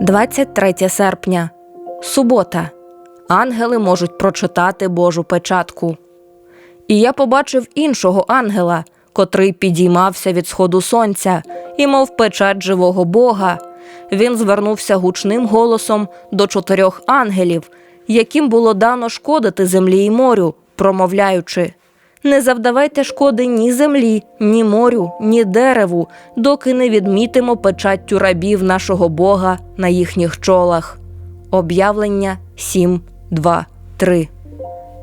23 серпня. Субота. Ангели можуть прочитати Божу печатку. І я побачив іншого ангела, котрий підіймався від сходу сонця, і мов печать живого Бога. Він звернувся гучним голосом до чотирьох ангелів, яким було дано шкодити землі й морю, промовляючи: Не завдавайте шкоди ні землі, ні морю, ні дереву, доки не відмітимо печаттю рабів нашого Бога на їхніх чолах. Об'явлення 7, 2, 3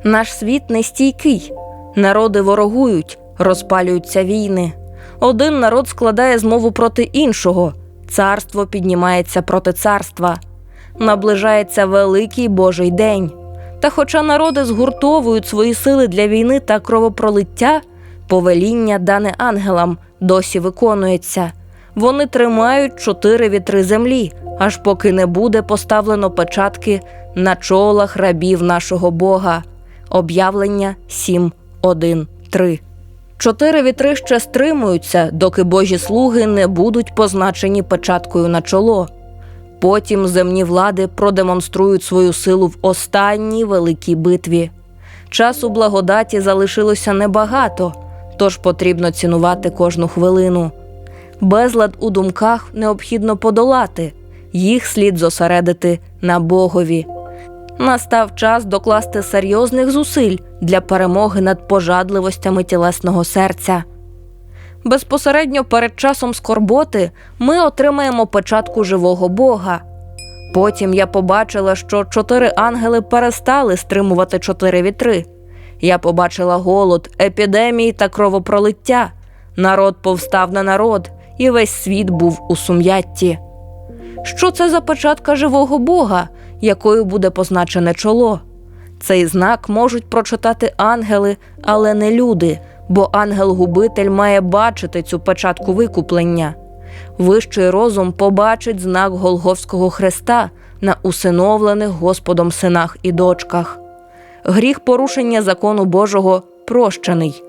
Наш світ нестійкий. Народи ворогують, розпалюються війни. Один народ складає змову проти іншого, царство піднімається проти царства. Наближається великий Божий день. Та хоча народи згуртовують свої сили для війни та кровопролиття, повеління, дане ангелам, досі виконується. Вони тримають чотири вітри землі, аж поки не буде поставлено печатки на чолах рабів нашого Бога. Об'явлення 7, 1, 3. Чотири вітри ще стримуються, доки Божі слуги не будуть позначені печаткою на чоло. Потім земні влади продемонструють свою силу в останній великій битві. Часу благодаті залишилося небагато, тож потрібно цінувати кожну хвилину. Безлад у думках необхідно подолати, їх слід зосередити на Богові. Настав час докласти серйозних зусиль для перемоги над пожадливостями тілесного серця. Безпосередньо перед часом скорботи ми отримаємо печатку живого Бога. Потім я побачила, що чотири ангели перестали стримувати чотири вітри. Я побачила голод, епідемії та кровопролиття. Народ повстав на народ, і весь світ був у сум'ятті. Що це за печатка живого Бога, якою буде позначене чоло? Цей знак можуть прочитати ангели, але не люди, бо ангел-губитель має бачити цю печатку викуплення. Вищий розум побачить знак Голговського хреста на усиновлених Господом синах і дочках. Гріх порушення закону Божого прощений.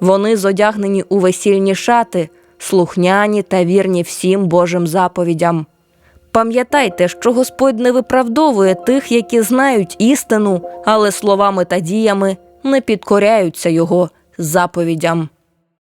Вони зодягнені у весільні шати, слухняні та вірні всім Божим заповідям. Пам'ятайте, що Господь не виправдовує тих, які знають істину, але словами та діями не підкоряються Його заповідям.